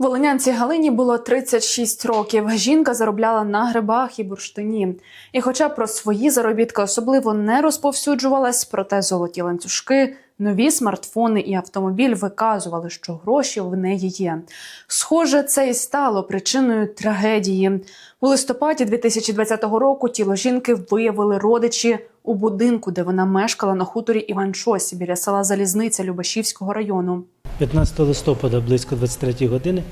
Волинянці Галині було 36 років. Жінка заробляла на грибах і бурштині. І, хоча про свої заробітки особливо не розповсюджувалась, проте золоті ланцюжки, нові смартфони і автомобіль виказували, що гроші в неї є. Схоже, це і стало причиною трагедії. У листопаді 2020 року тіло жінки виявили родичі у будинку, де вона мешкала на хуторі Іванчосі біля села Залізниця Любашівського району. 15 листопада близько 23 години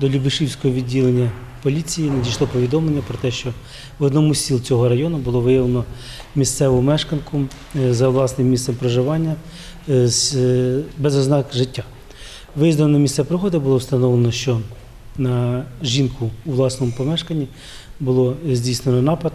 до Любешівського відділення поліції надійшло повідомлення про те, що в одному з сіл цього району було виявлено місцеву мешканку е, за власним місцем проживання е, е, без ознак життя. Виїздом на місце пригоди було встановлено, що на жінку у власному помешканні було здійснено напад,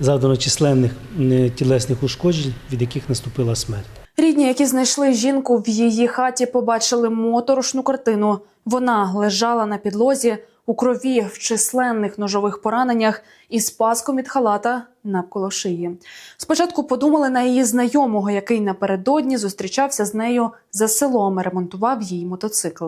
завдано численних е, тілесних ушкоджень, від яких наступила смерть. Рідні, які знайшли жінку в її хаті, побачили моторошну картину. Вона лежала на підлозі у крові в численних ножових пораненнях і з паском від халата навколо шиї. Спочатку подумали на її знайомого, який напередодні зустрічався з нею за селом, і ремонтував їй мотоцикл.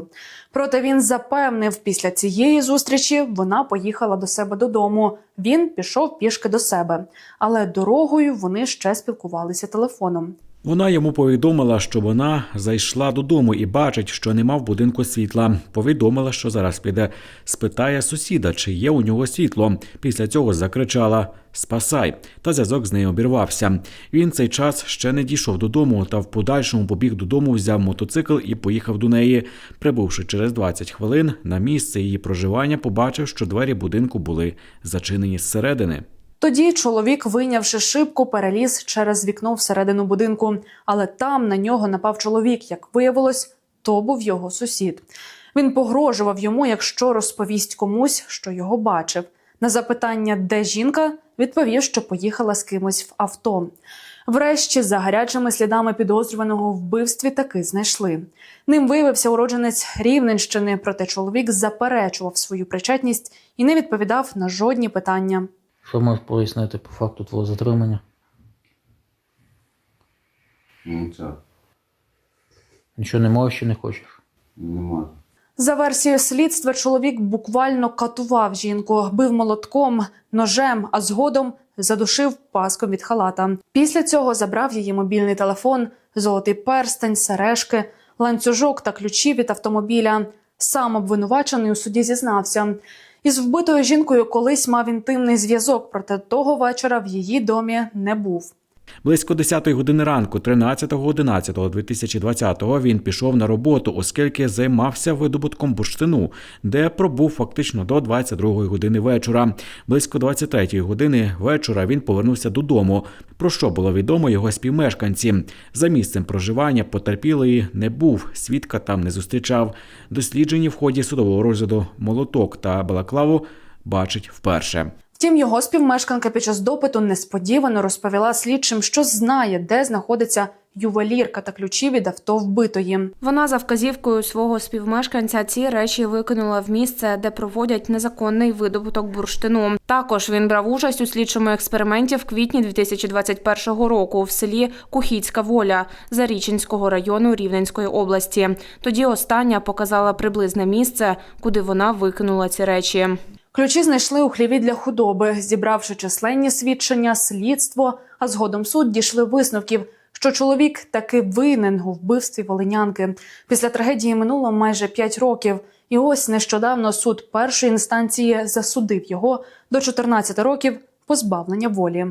Проте він запевнив, після цієї зустрічі вона поїхала до себе додому. Він пішов пішки до себе, але дорогою вони ще спілкувалися телефоном. Вона йому повідомила, що вона зайшла додому і бачить, що нема в будинку світла. Повідомила, що зараз піде, спитає сусіда, чи є у нього світло. Після цього закричала Спасай! Та зв'язок з нею обірвався. Він цей час ще не дійшов додому, та в подальшому побіг додому, взяв мотоцикл і поїхав до неї. Прибувши через 20 хвилин на місце її проживання, побачив, що двері будинку були зачинені зсередини. Тоді чоловік, вийнявши шибку, переліз через вікно всередину будинку, але там на нього напав чоловік. Як виявилось, то був його сусід. Він погрожував йому, якщо розповість комусь, що його бачив. На запитання, де жінка, відповів, що поїхала з кимось в авто. Врешті, за гарячими слідами підозрюваного в вбивстві таки знайшли. Ним виявився уродженець Рівненщини, проте чоловік заперечував свою причетність і не відповідав на жодні питання. Що можеш пояснити по факту твого затримання? Ну це Нічого не можеш чи не хочеш? нема. За версією слідства, чоловік буквально катував жінку, бив молотком, ножем, а згодом задушив паском від халата. Після цього забрав її мобільний телефон, золотий перстень, сережки, ланцюжок та ключі від автомобіля. Сам обвинувачений у суді зізнався. Із вбитою жінкою колись мав інтимний зв'язок, проте того вечора в її домі не був. Близько 10 години ранку, 13.11.2020 він пішов на роботу, оскільки займався видобутком бурштину, де пробув фактично до 22 години вечора. Близько 23 години вечора він повернувся додому. Про що було відомо його співмешканці. За місцем проживання потерпілої не був, свідка там не зустрічав. Досліджені в ході судового розгляду молоток та балаклаву бачить вперше. Втім, його співмешканка під час допиту несподівано розповіла слідчим, що знає, де знаходиться ювелірка та ключі від авто вбитої. Вона за вказівкою свого співмешканця ці речі викинула в місце, де проводять незаконний видобуток бурштину. Також він брав участь у слідчому експерименті в квітні 2021 року в селі Кухіцька Воля Зарічинського району Рівненської області. Тоді остання показала приблизне місце, куди вона викинула ці речі. Ключі знайшли у хліві для худоби, зібравши численні свідчення, слідство, а згодом суд дійшли висновків, що чоловік таки винен у вбивстві волинянки. Після трагедії минуло майже 5 років. І ось нещодавно суд першої інстанції засудив його до 14 років позбавлення волі.